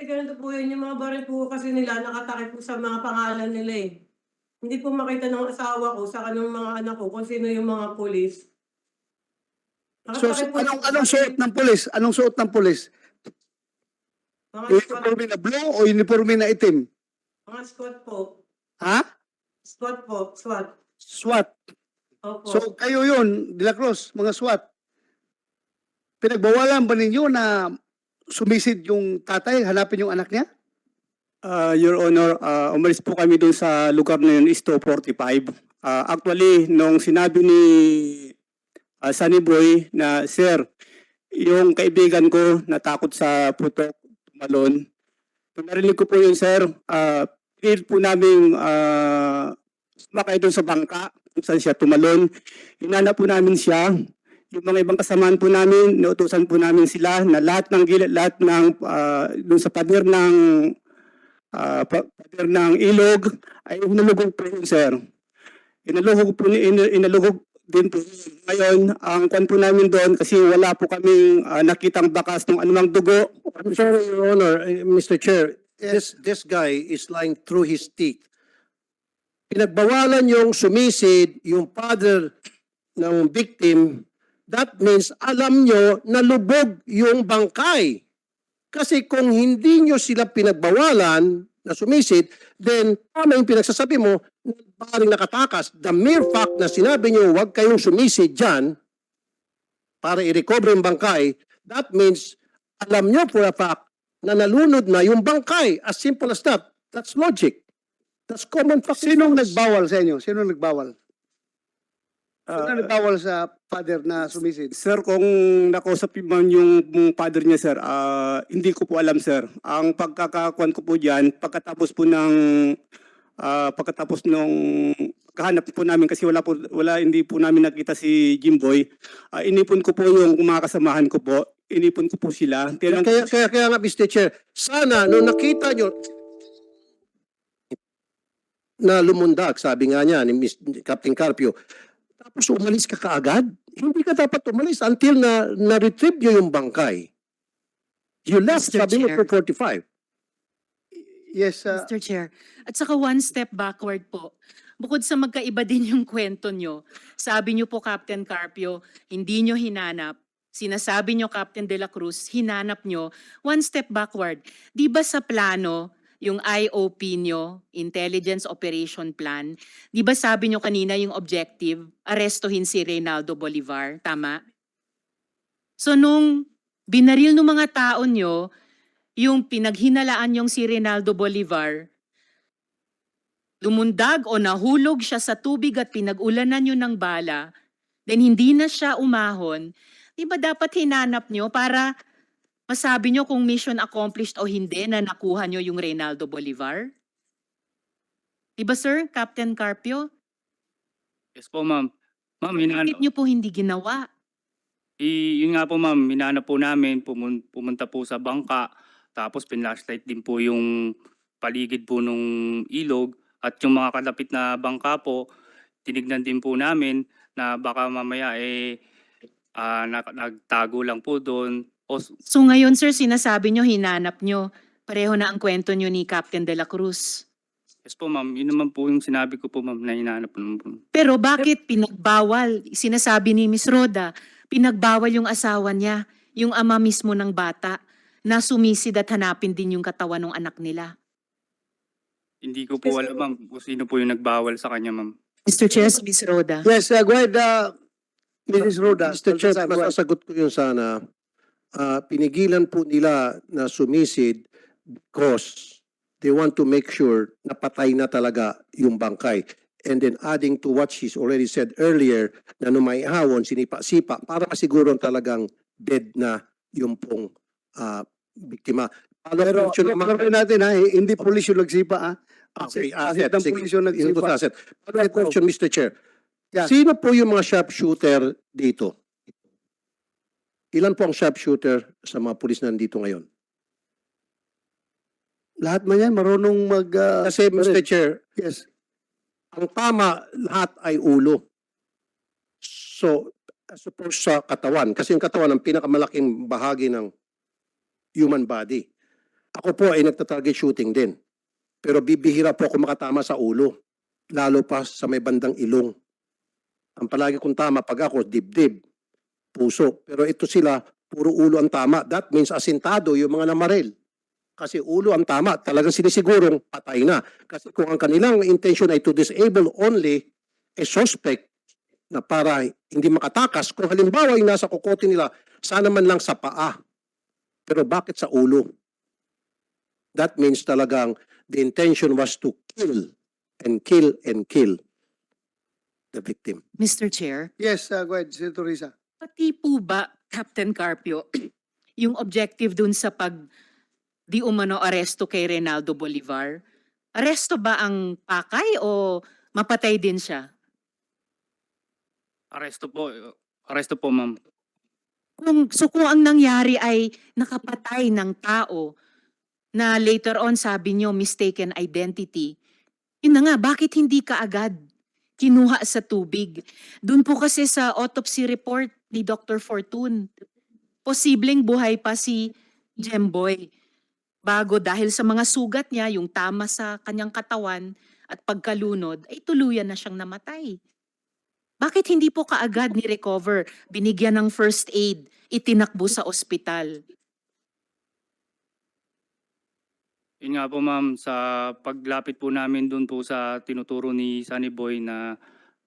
Kasi ganito po yun, yung mga baril po kasi nila nakatakip po sa mga pangalan nila eh. Hindi po makita ng asawa ko sa kanong mga anak ko kung sino yung mga pulis. So, po anong, anong suot ng pulis? Anong suot ng pulis? Mga Uniforme na blue o uniforme na itim? mga squad po. Ha? Squad po, SWAT. SWAT. Opo. So, kayo yun, De La Cruz, mga SWAT. Pinagbawalan ba ninyo na sumisid yung tatay, hanapin yung anak niya? Ah, Your Honor, ah, umalis po kami doon sa lugar na yun, is 245. Ah, actually, nung sinabi ni ah, Sunny Boy na, Sir, yung kaibigan ko natakot sa putok, tumalon. Nung narinig ko po yun, Sir, uh, po namin ah, sumakay doon sa bangka, kung saan siya tumalon. Hinanap po namin siya. Yung mga ibang kasamaan po namin, nautusan po namin sila na lahat ng gilid, lahat ng ah, doon sa pader ng ah pa- pader ng ilog ay inalugog po yun, sir. Inalugog po, in, inalugog din po. Ngayon, ang kwan po namin doon kasi wala po kaming ah, nakitang bakas ng anumang dugo. Sorry, Your Honor, eh, Mr. Chair, this, this guy is lying through his teeth. Pinagbawalan yung sumisid, yung father ng victim, that means alam nyo na lubog yung bangkay. Kasi kung hindi nyo sila pinagbawalan na sumisid, then tama yung pinagsasabi mo, paring nakatakas. The mere fact na sinabi nyo huwag kayong sumisid dyan para i-recover yung bangkay, that means alam nyo for a fact na nalunod na yung bangkay. As simple as that. That's logic. That's common fact. Sinong nagbawal sa inyo? Sinong nagbawal? Ah, Sinong nagbawal sa father na sumisid? Sir, kung nakausap man yung yung father niya, sir, ah, hindi ko po alam, sir. Ang pagkakakuan ko po dyan, pagkatapos po ng, ah, pagkatapos nung kahanap po namin kasi wala po, wala, hindi po namin nakita si Jimboy, ah, inipon ko po yung mga kasamahan ko po, inipon ko po sila. Tinang, Kaya, kaya, kaya nga, Mr. Chair, sana nung nakita nyo na lumundag, sabi nga niya ni Captain Carpio, tapos umalis ka kaagad? Hindi ka dapat umalis until na na-retrieve nyo yung bangkay. You left, Mr. sabi mo, Chair. 245. Yes, uh, Mr. Chair. At saka one step backward po. Bukod sa magkaiba din yung kwento nyo, sabi nyo po Captain Carpio, hindi nyo hinanap. Sinasabi nyo Captain De La Cruz, hinanap nyo. One step backward. Di ba sa plano, yung IOP nyo, Intelligence Operation Plan, di ba sabi nyo kanina yung objective, arestuhin si Reynaldo Bolivar, tama? So nung binaril ng mga tao nyo, yung pinaghinalaan yung si Reynaldo Bolivar, lumundag o nahulog siya sa tubig at pinag-ulanan nyo ng bala, then hindi na siya umahon, di ba dapat hinanap nyo para masabi nyo kung mission accomplished o hindi na nakuha nyo yung Reynaldo Bolivar? Di ba sir, Captain Carpio? yes po, ma'am. Ma'am, hinanap, Bakit nyo po hindi ginawa? I, yun nga po ma'am, minana po namin, pumun- pumunta po sa bangka, tapos pinlashlight din po yung paligid po nung ilog at yung mga kalapit na bangka po, tinignan din po namin na baka mamaya eh ah, nak- nagtago lang po doon. O, So ngayon sir, sinasabi nyo, hinanap nyo, pareho na ang kwento nyo ni Captain De La Cruz. yes po ma'am, yun naman po yung sinabi ko po ma'am na hinahanap po naman po. Pero bakit pinagbawal? Sinasabi ni Miss Roda, pinagbawal yung asawa niya, yung ama mismo ng bata, na sumisid at hanapin din yung katawan ng anak nila. Hindi ko po alam ma'am kung sino po yung nagbawal sa kanya ma'am. Mr. Chair, Miss Roda. yes, uh, go ahead, uh, Mrs. Roda. Mr. Chair, go ahead. masasagot ko yun sana. Ah, pinigilan po nila na sumisid because they want to make sure na patay na talaga yung bangkay. And then adding to what she's already said earlier, na nung may hawon, sinipa-sipa, para masiguro talagang dead na yung pong ah, biktima. Follow-up Pero, question naman- natin ha, hindi pulis yung nagsipa ha. Okay, Asset asset. ng pulis yung nagsipa. asset. Follow-up question, Mr. Chair. Yeah. Sino po yung mga sharpshooter dito? Ilan po ang sharpshooter sa mga pulis na nandito ngayon? Lahat man yan, marunong mag... uh, Kasi, Mr. Chair, Yes. ang tama lahat ay ulo. So, as opposed sa katawan, kasi yung katawan ang pinakamalaking bahagi ng human body. Ako po ay nagta-target shooting din. Pero bibihira po ako makatama sa ulo. Lalo pa sa may bandang ilong. Ang palagi kong tama pag ako, dibdib, puso. Pero ito sila, puro ulo ang tama. That means asintado yung mga namaril. Kasi ulo ang tama. Talagang sinisigurong patay na. Kasi kung ang kanilang intention ay to disable only a suspect na para hindi makatakas, kung halimbawa yung nasa kokote nila, sana man lang sa paa. Pero bakit sa ulo? That means talagang the intention was to kill and kill and kill the victim. Mr. Chair, Yes, uh, go ahead, Senator Risa. Pati po ba, Captain Carpio, yung objective dun sa pag di umano aresto kay Reynaldo Bolivar, aresto ba ang pakay o mapatay din siya? Aresto po. Aresto po, ma'am. Kung, so kung ang nangyari ay nakapatay ng tao na later on sabi nyo mistaken identity, yun na nga, bakit hindi ka agad kinuha sa tubig? Doon po kasi sa autopsy report ni Dr. Fortune, posibleng buhay pa si Jemboy. Bago dahil sa mga sugat niya, yung tama sa kanyang katawan at pagkalunod, ay tuluyan na siyang namatay. Bakit hindi po kaagad ni-recover, binigyan ng first aid, itinakbo sa ospital? Yun nga po, ma'am, sa paglapit po namin doon po sa tinuturo ni Sunny Boy na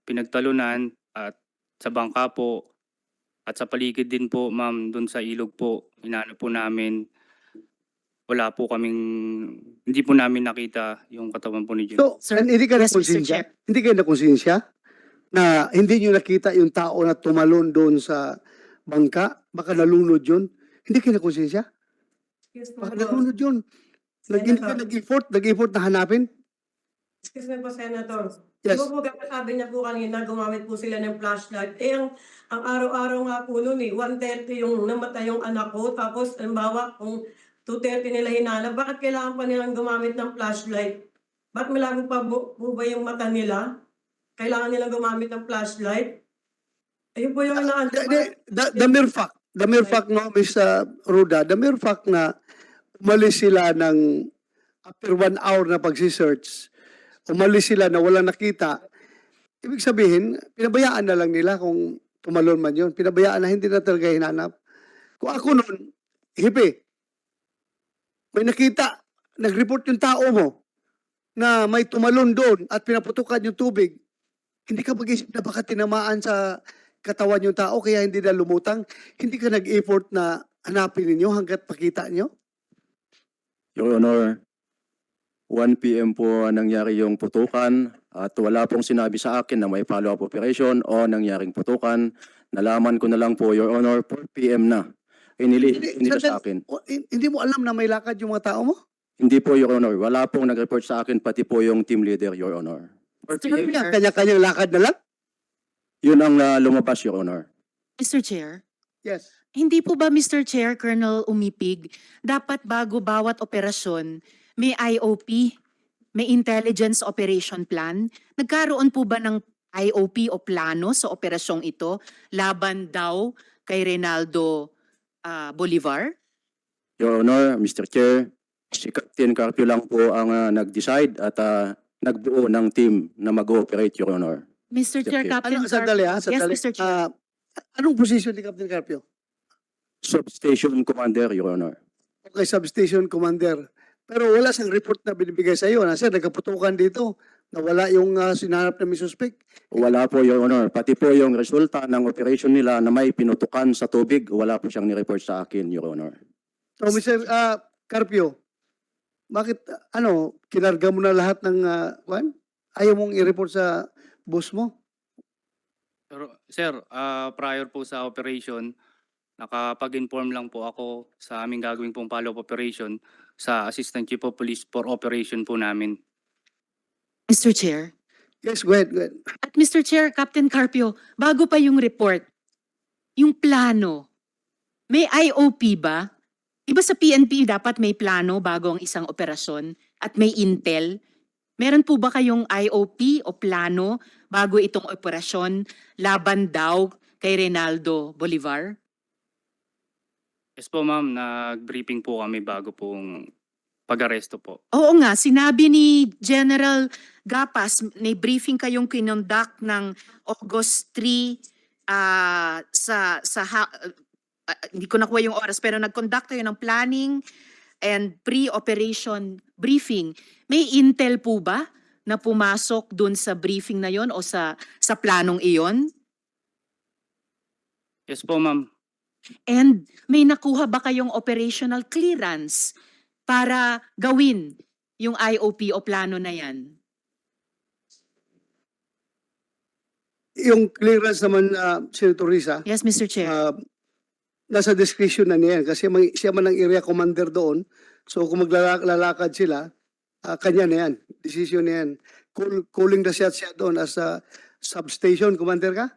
pinagtalunan at sa bangka po at sa paligid din po, ma'am, doon sa ilog po, inano po namin. Wala po kaming, hindi po namin nakita yung katawan po ni Jun. So, Sir, hindi ka yes, Mr. nakonsensya? Chair. Hindi kayo nakonsensya? Na hindi nyo nakita yung tao na tumalon doon sa bangka? Baka nalunod yun? Hindi kayo nakonsensya? Me Baka nalunod yun. Nag, hindi Senator. ka nag-effort, nag-effort na hanapin? Excuse me po, Senator. Yes. Yes. po, sabi niya po kanina, gumamit po sila ng flashlight. Eh, ang, ang araw-araw nga po noon eh, 1.30 yung namatay yung anak ko. Tapos, halimbawa, kung 2.30 nila hinanap, bakit kailangan pa nilang gumamit ng flashlight? Bakit malabo pa bu- po ba yung mata nila? Kailangan nilang gumamit ng flashlight? Ayun po yung inaano. The, the, the, the mere fact, the mere fact, no, uh, Ruda, the mere fact na umalis sila ng after one hour na pagsisearch, umalis sila na wala nakita, ibig sabihin, pinabayaan na lang nila kung tumalon man yun. Pinabayaan na hindi na talaga hinanap. Kung ako noon, hipi, may nakita, nag-report yung tao mo na may tumalon doon at pinaputukan yung tubig, hindi ka mag-isip na baka tinamaan sa katawan yung tao kaya hindi na lumutang, hindi ka nag-effort na hanapin ninyo hanggat pakita nyo? Your Honor, 1 p.m. po nangyari yung putukan at wala pong sinabi sa akin na may follow-up operation o nangyaring putukan. Nalaman ko na lang po, Your Honor, 4 p.m. na. Inili, sandali. sa akin. Hindi mo alam na may lakad yung mga tao mo? Hindi po, Your Honor. Wala pong nag-report sa akin, pati po yung team leader, Your Honor. 4 Sir, Kanya-kanyang lakad na lang? Yun ang uh, lumabas, Your Honor. Mr. Chair, Yes. hindi po ba Mr. Chair, Colonel Umipig, dapat bago bawat operasyon, may IOP, may Intelligence Operation Plan? Nagkaroon po ba ng IOP o plano sa operasyong ito laban daw kay Reynaldo ah, Bolivar? Your Honor, Mr. Chair, si Captain Carpio lang po ang uh, nag-decide at uh, nagbuo ng team na mag-ooperate, Your Honor. Mr. Chair, Okay. Captain Ano, sandali ha, Yes, sandali. Mr. Chair. Ah, anong position ni Captain Carpio? Substation Commander, Your Honor. Okay, substation commander. Pero wala siyang report na binibigay sa iyo na sir, nagkaputukan dito na wala yung uh, sinanap na may suspect. Wala po, Your Honor. Pati po yung resulta ng operation nila na may pinutukan sa tubig, wala po siyang ni-report sa akin, Your Honor. So, Mr. ah, Carpio, bakit, ah, ano, kinarga mo na lahat ng, uh, kwan? Ayaw mong i-report sa boss mo? Pero, sir, ah, prior po sa operation, nakapag-inform lang po ako sa aming gagawin pong follow-up operation sa Assistant Chief of Police for operation po namin. Mr. Chair. Yes, go ahead, go ahead. At Mr. Chair, Captain Carpio, bago pa yung report, yung plano, may IOP ba? Iba sa PNP dapat may plano bago ang isang operasyon at may intel? Meron po ba kayong IOP o plano bago itong operasyon laban daw kay Reynaldo Bolivar? Yes po ma'am, nag-briefing po kami bago pong pag-aresto po. Oo nga, sinabi ni General Gapas, may briefing kayong kinonduct ng August 3 ah, sa sa ha- ah, hindi ko nakuha yung oras pero nag-conduct kayo ng planning and pre-operation briefing. May intel po ba na pumasok dun sa briefing na yon o sa sa planong iyon? Yes po, ma'am. And may nakuha ba kayong operational clearance para gawin yung IOP o plano na yan? Yung clearance naman, uh, Senator Risa, Yes, Mr. Chair. uh, nasa discretion na niya yan kasi may, siya man ang area commander doon. So kung maglalakad sila, uh, kanya na yan. Decision na yan. Call, calling the shots siya doon as a substation commander ka?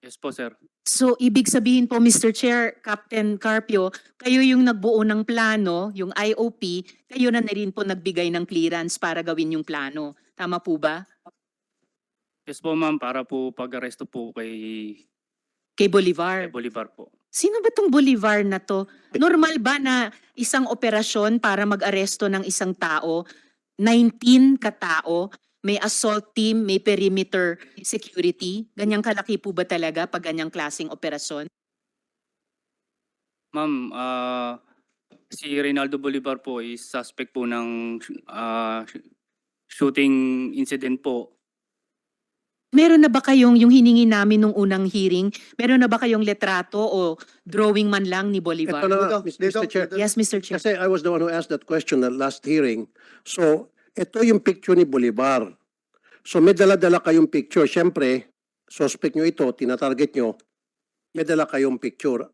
Yes po, sir. So, ibig sabihin po, Mr. Chair, Captain Carpio, kayo yung nagbuo ng plano, yung IOP, kayo na na rin po nagbigay ng clearance para gawin yung plano. Tama po ba? Yes po, ma'am, para po pag-aresto po kay, Kay kay Bolivar. Bolivar po. Sino ba tong Bolivar na to? Normal ba na isang operasyon para mag-aresto ng isang tao, 19 katao, may assault team, may perimeter security? Ganyang kalaki po ba talaga pag ganyang klaseng operasyon? Ma'am, ah, si Reynaldo Bolivar po is suspect po ng ah, shooting incident po. Meron na ba kayong, yung hiningi namin nung unang hearing, meron na ba kayong letrato o drawing man lang ni Bolivar? Ito na nga, Dito, Mr. Chair. Yes, Mr. Chair. Kasi I was the one who asked that question at last hearing. So, ito yung picture ni Bolivar. So, may dala-dala kayong picture. Siyempre, suspect nyo ito, tinatarget nyo, may dala kayong picture.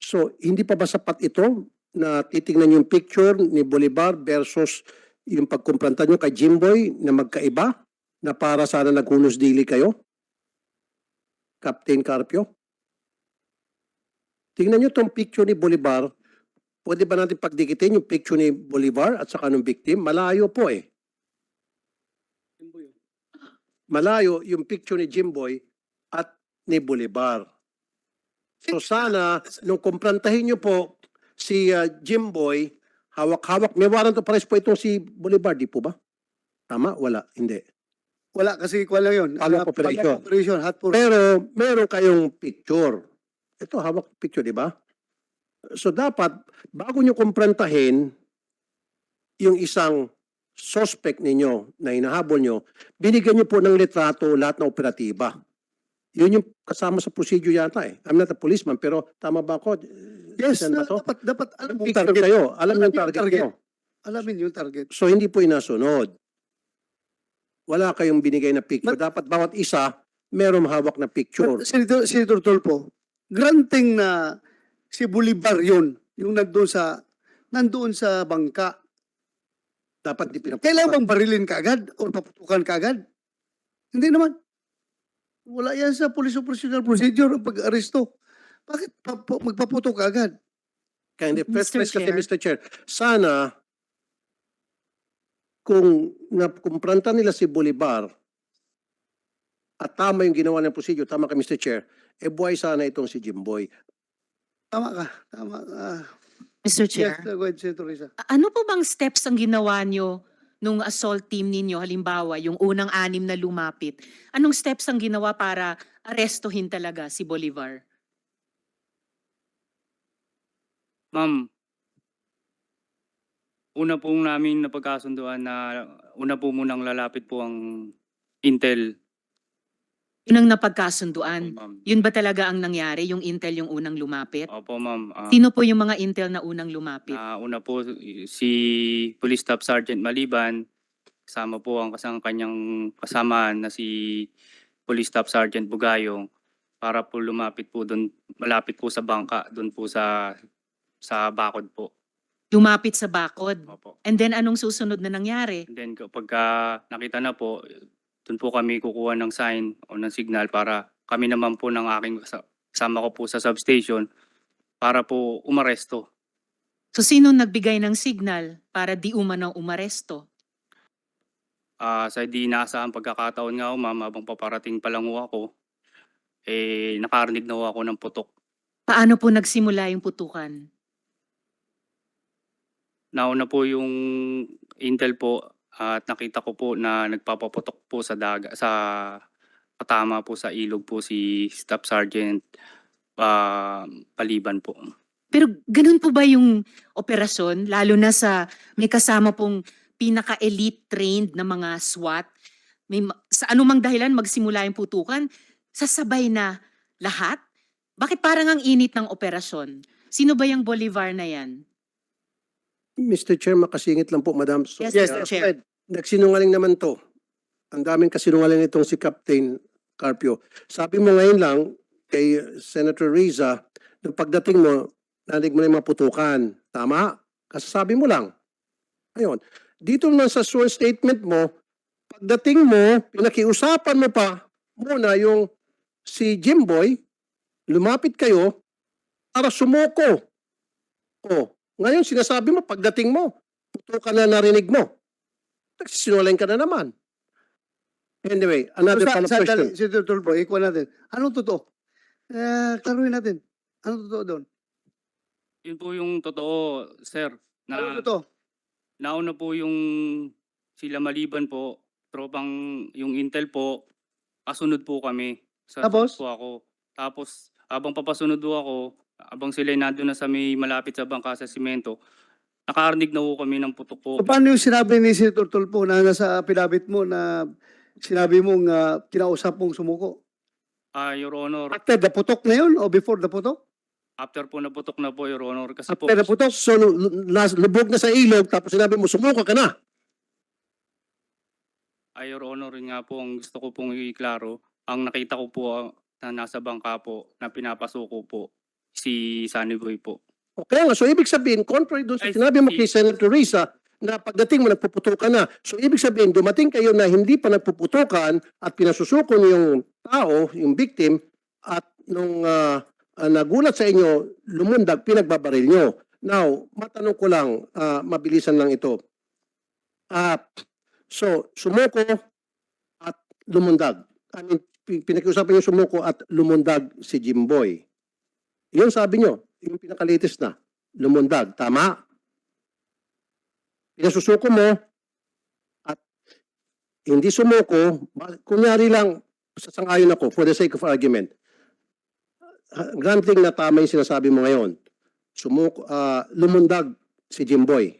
So, hindi pa ba sapat ito na titingnan yung picture ni Bolivar versus yung pagkumpranta nyo kay Jimboy na magkaiba na para sana naghunos dili kayo? Captain Carpio? Tingnan nyo tong picture ni Bolivar pwede ba natin pagdikitin yung picture ni Bolivar at saka ng victim? Malayo po eh. Malayo yung picture ni Jimboy at ni Bolivar. So sana, nung kumprantahin niyo po si uh, Jimboy, hawak-hawak, may warrant of arrest po itong si Bolivar, di po ba? Tama? Wala. Hindi. Wala kasi kuha lang yun. Follow-up Uh, operation. operation, hot Pero meron kayong picture. Ito, hawak picture, di ba? So dapat, bago nyo kumprantahin yung isang suspect ninyo na hinahabol nyo, binigyan nyo po ng litrato lahat ng operatiba. Yun yung kasama sa procedure yata eh. I'm not a policeman, pero tama ba ako? Yes, ba na, to? dapat, dapat alam mo target. kayo. Alam Alam yung target, target. nyo. Alamin yung target. So hindi po inasunod. Wala kayong binigay na picture. Dapat bawat isa, meron hawak na picture. But, Senator, Senator Tolpo, granting na si Bolivar yun, yung nandun sa, nandoon sa bangka. Dapat di pinap- Kailangan bang barilin ka agad o paputukan ka agad? Hindi naman. Wala yan sa police operational procedure ang pag-aresto. Bakit pa, pa- magpaputok ka agad? Kaya hindi, first Mr. place kasi Chair. Mr. Chair, sana kung nakumpranta nila si Bolivar at tama yung ginawa ng procedure, tama ka Mr. Chair, eh buhay sana itong si Jimboy. Tama ka. Tama. ah, Mr. yes, Chair. go ahead, Senator Risa. A- Ano po bang steps ang ginawa nyo nung assault team ninyo? Halimbawa, yung unang anim na lumapit. Anong steps ang ginawa para arestuhin talaga si Bolivar? Ma'am, una po namin napagkasunduan na una po munang lalapit po ang Intel. Yun ang napagkasunduan. Ma'am. Yun ba talaga ang nangyari? Yung intel yung unang lumapit? Opo, ma'am. Ah, Sino po yung mga intel na unang lumapit? ah, una po si Police Staff Sergeant Maliban, kasama po ang kasang kanyang kasamaan na si Police Staff Sergeant Bugayong para po lumapit po doon, malapit po sa bangka, doon po sa sa bakod po. Lumapit sa bakod. Opo. And then anong susunod na nangyari? And then kapag ah, nakita na po, doon po kami kukuha ng sign o ng signal para kami naman po ng aking kasa- kasama ko po sa substation para po umaresto. So sino nagbigay ng signal para di umano umaresto? Ah, sa di inaasahang pagkakataon nga ho, ma'am, habang paparating pa lang ho ako, eh, nakarinig na ho ako ng putok. Paano po nagsimula yung putukan? nauna po yung intel po at nakita ko po na nagpapaputok po sa daga sa patama po sa ilog po si Staff Sergeant ah, Paliban po. Pero ganun po ba yung operasyon? Lalo na sa may kasama pong pinaka-elite trained na mga SWAT? May, ma- sa anumang dahilan magsimula yung putukan, sasabay na lahat? Bakit parang ang init ng operasyon? Sino ba yung Bolivar na yan? Mr. Chair, makasingit lang po, Madam. So, Yes, Yes, Mr. uh, Chair. Fred, nagsinungaling naman to. Ang daming kasinungaling itong si Captain Carpio. Sabi mo ngayon lang kay Senator Riza, nung pagdating mo, nanig mo na yung mga putukan. Tama? Kasasabi mo lang. Ayun. Dito naman sa sworn statement mo, pagdating mo, pinakiusapan mo pa muna yung si Jimboy, lumapit kayo para sumuko. Oh, ngayon sinasabi mo, pagdating mo, putukan na narinig mo. Nagsisinulayin ka na naman. Anyway, another Sa- follow-up sa- question. Si Dr. Boy, ikuha natin. Anong totoo? Eh, klaruhin natin. Anong totoo doon? Yun po yung totoo, sir. Na, Anong totoo? nauna po yung sila Maliban po, tropang yung intel po, kasunod po kami. Sa Tapos? po ako. Tapos, habang papasunod po ako, habang sila nandun na sa may malapit sa bangka sa simento, nakarinig na po kami ng putok po. So, paano yung sinabi ni Senator Tulfo na nasa pilabit mo na sinabi mong uh, kinausap mong sumuko? Ah, Your Honor, After the putok na yun o before the putok? after po naputok na po, Your Honor, kasi po, the putok? So, lu- lu- nas- lubog na sa ilog, tapos sinabi mo, sumuka ka na. ay Your Honor, yun nga po ang gusto ko pong iklaro. Ang nakita ko po ah, na nasa bangka po, na pinapasuko po, si Sunny Boy po. Okay nga, so ibig sabihin, contrary doon sa Ay, sinabi mo kay Senator Risa, na pagdating mo nagpuputukan na. So ibig sabihin, dumating kayo na hindi pa nagpuputukan at pinasusuko niyo yung tao, yung victim, at nung ah, ah, nagulat sa inyo, lumundag, pinagbabaril nyo. Now, matanong ko lang, ah, mabilisan lang ito. Ah, so, sumuko at lumundag. I mean, pi- pinakiusapan niyo sumuko at lumundag si Jimboy. Yun sabi nyo, yung pinaka-latest na, lumundag. Tama? Pinasusuko mo at hindi sumuko, kunyari lang, sasangayon ako for the sake of argument. Uh, granting na tama yung sinasabi mo ngayon. Sumuko, ah, lumundag si Jimboy.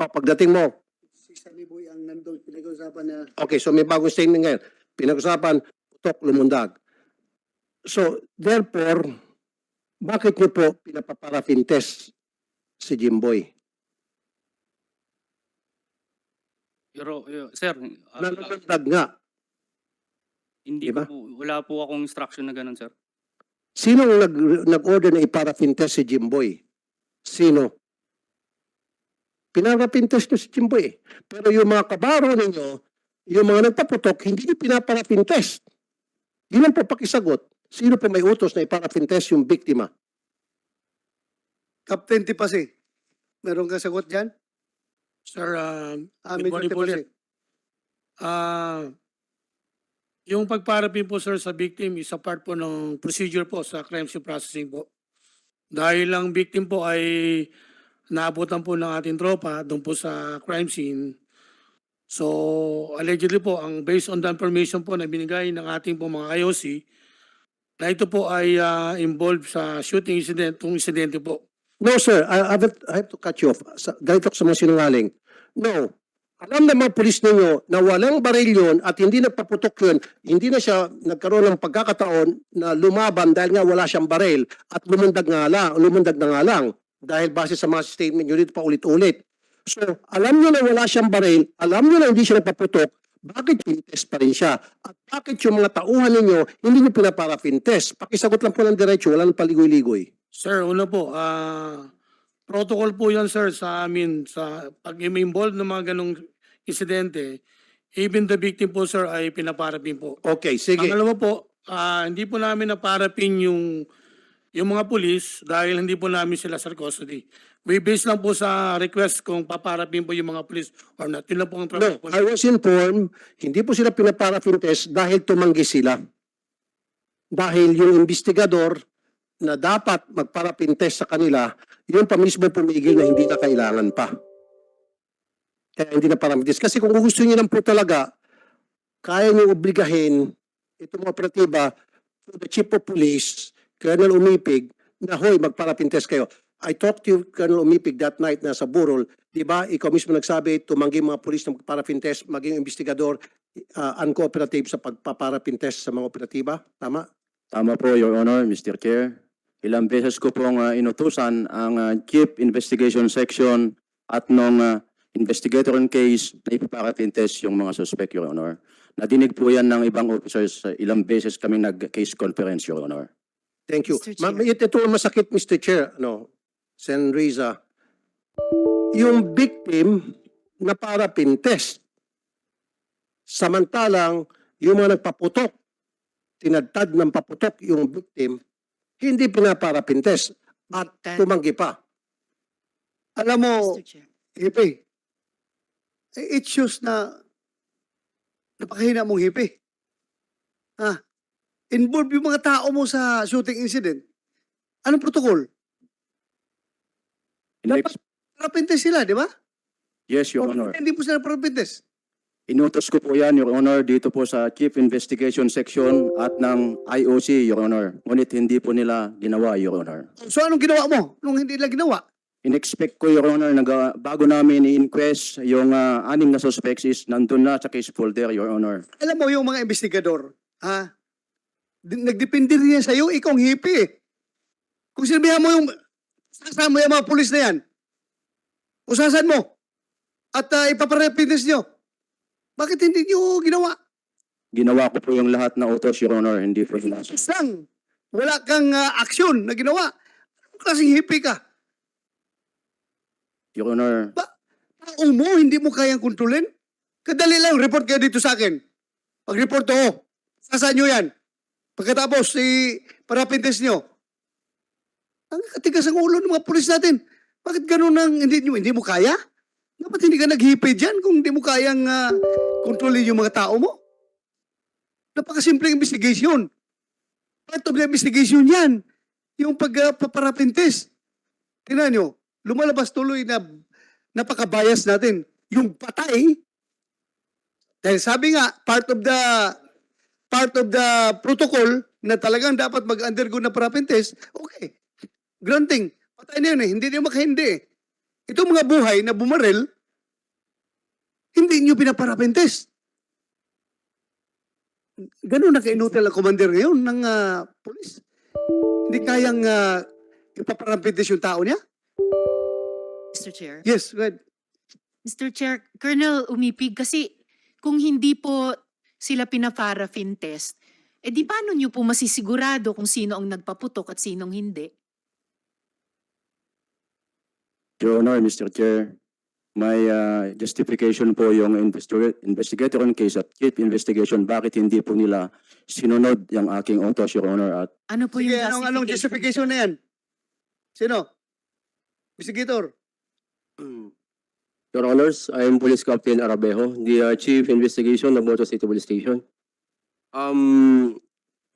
O, pagdating mo, Si Sunny Boy ang nandun, pinag-usapan na Okay, so may bagong statement ngayon. Pinag-usapan, putok, lumundag. So, therefore, bakit niyo po pinapaparafin test si Jimboy? Pero, yo- sir, ah, Nalulundag nga. hindi Diba? po, wala po akong instruction na ganun, sir. Sino ang nag, nag-order na iparafin test si Jimboy? Sino? Pinarafin test niyo si Jimboy. eh. Pero yung mga kabaro ninyo, yung mga nagpaputok, hindi niyo pinaparafin test. Yun ang po pakisagot. Sino po may utos na iparafin test yung biktima? Captain Tipasi. Meron ka sagot dyan? Sir, um, Ah, Good Major morning po ulit. ah, yung pagparapin po sir sa victim is a part po ng procedure po sa crime scene processing po. Dahil ang victim po ay naabutan po ng ating tropa doon po sa crime scene. So, allegedly po, ang based on the information po na binigay ng ating po mga IOC, na ito po ay ah, involved sa shooting incident, itong insidente po. No, sir. I, I, have, I have to cut you off. Sa, ganito ako sa mga sinungaling. No. Alam ng mga pulis ninyo na walang baril yun at hindi nagpaputok yun, hindi na siya nagkaroon ng pagkakataon na lumaban dahil nga wala siyang baril at lumundag nga lang, lumundag na nga lang dahil base sa mga statement nyo dito pa ulit-ulit. So, alam nyo na wala siyang baril, alam nyo na hindi siya nagpaputok, bakit test pa rin siya? At bakit yung mga tauhan ninyo, hindi nyo pinaparafin test? Pakisagot lang po ng diretso, wala nang paligoy-ligoy. Sir, una po, ah protocol po yan sir sa amin sa pag involved ng mga ganong insidente, even the victim po sir ay pinaparapin po. Okay, sige. Pangalawa po, ah, hindi po namin naparapin yung yung mga pulis dahil hindi po namin sila sa custody. We base lang po sa request kung paparapin po yung mga pulis or not. Yun lang po ang No, trabaho po. I was informed, hindi po sila pinaparafin test dahil tumanggi sila. Dahil yung investigador na dapat magparapin test sa kanila, yun pa mismo pumigil na hindi na kailangan pa. Kaya hindi na parang test. Kasi kung gusto niyo lang po talaga, kaya niyo obligahin itong operatiba to the chief of police, Colonel Umipig, na hoy, magparapin test kayo. I talked to you, Colonel Umipig, that night na sa Burol. Di ba, ikaw mismo nagsabi, tumanggi mga polis na magparapin test, maging investigador, uh, uncooperative sa pagpaparapin test sa mga operatiba. Tama? Tama po, Your Honor, Mr. Chair. Ilang beses ko pong ah, inutusan ang ah, Chief Investigation Section at nung ah, investigator in case na ipaparating test yung mga suspect, Your Honor. Nadinig po yan ng ibang officers. ah, ilang beses kami nag-case conference, Your Honor. Thank you. Mr. Ma- Chair. ito ang masakit, Mr. Chair, no, Sen. Riza. Yung victim na parapin test. Samantalang yung mga nagpaputok, tinadtad ng paputok yung victim, hindi pinaparapin test at That- tumanggi pa. Alam mo, Mr. Chair. hipi, eh, it shows na napakahina mong hipi. Ha? Involve yung mga tao mo sa shooting incident. Anong protocol? Dapat parapintes sila, di ba? Yes, Your Honor. Hindi po sila parapintes. Inutos ko po yan, Your Honor, dito po sa Chief Investigation Section at ng IOC, Your Honor. Ngunit hindi po nila ginawa, Your Honor. So anong ginawa mo nung hindi nila ginawa? In-expect ko, Your Honor, nag, bago namin i-inquest, yung ah, anim na suspects is nandun na sa case folder, Your Honor. Alam mo yung mga investigador, ha? Nagdepende rin yan sa'yo, ikaw ang hipi eh. Kung sinabihan mo yung, sasama yung mga pulis na yan, usasan mo, at uh, ipaparepintes nyo, bakit hindi nyo ginawa? Ginawa ko po yung lahat na utos, Your Honor, hindi po. Isang, wala kang ah, aksyon na ginawa. Anong klaseng hipi ka? Your Honor, Tao mo, hindi mo kayang kontrolin? Kadali lang, report kayo dito sa akin. Pag-report ako, sasaan nyo yan? Pagkatapos, si parapintes nyo. Ang katigas ang ulo ng mga pulis natin. Bakit ganun ang hindi, nyo, hindi mo kaya? Dapat hindi ka naghipi dyan kung hindi mo kayang ah, kontrolin yung mga tao mo. Napakasimpleng investigation. Part of the investigation yan. Yung pagpaparapintes. Tingnan nyo, lumalabas tuloy na napaka-bias natin. Yung patay, dahil sabi nga, part of the part of the protocol na talagang dapat mag-undergo na parapin test, okay. Granting, patay na yun eh. Hindi niyo makahindi eh. Itong mga buhay na bumarel, hindi niyo pinaparapin test. Ganun na kainutal ang commander ngayon ng ah, polis. Hindi kayang uh, ipaparapin test yung tao niya? Mr. Chair. Yes, go ahead. Mr. Chair, Colonel Umipig, kasi kung hindi po sila pinaparaffin test, eh di paano niyo po masisigurado kung sino ang nagpaputok at sinong hindi? Your Honor, Mr. Chair, may ah, justification po yung investiga- investigator in case at Chief Investigation, bakit hindi po nila sinunod yung aking utos, Your Honor, at Ano po Sige, yung anong, anong justification na yan? Sino? Investigator. Your Honors, I am Police Captain Arabejo, the uh, Chief Investigation of Motor City Police Station. Um,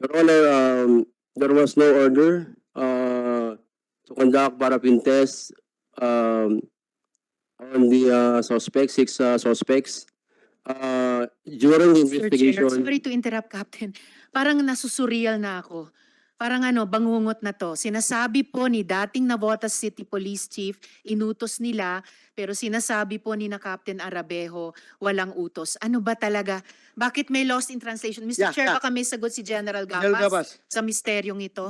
Your Honor, um, there was no order uh, to conduct parapin tests um, on the uh, suspects, six uh, suspects. Uh, during the Mr. Chair, investigation. sorry to interrupt, Captain. Parang nasusurreal na ako. Parang ano, bangungot na to. Sinasabi po ni dating Navotas City Police Chief, inutos nila, pero sinasabi po ni na Captain Arabejo, walang utos. Ano ba talaga? Bakit may lost in translation? Mr. Yeah, Chair, yeah. baka may sagot si General General Gapas Gabas. sa misteryong ito.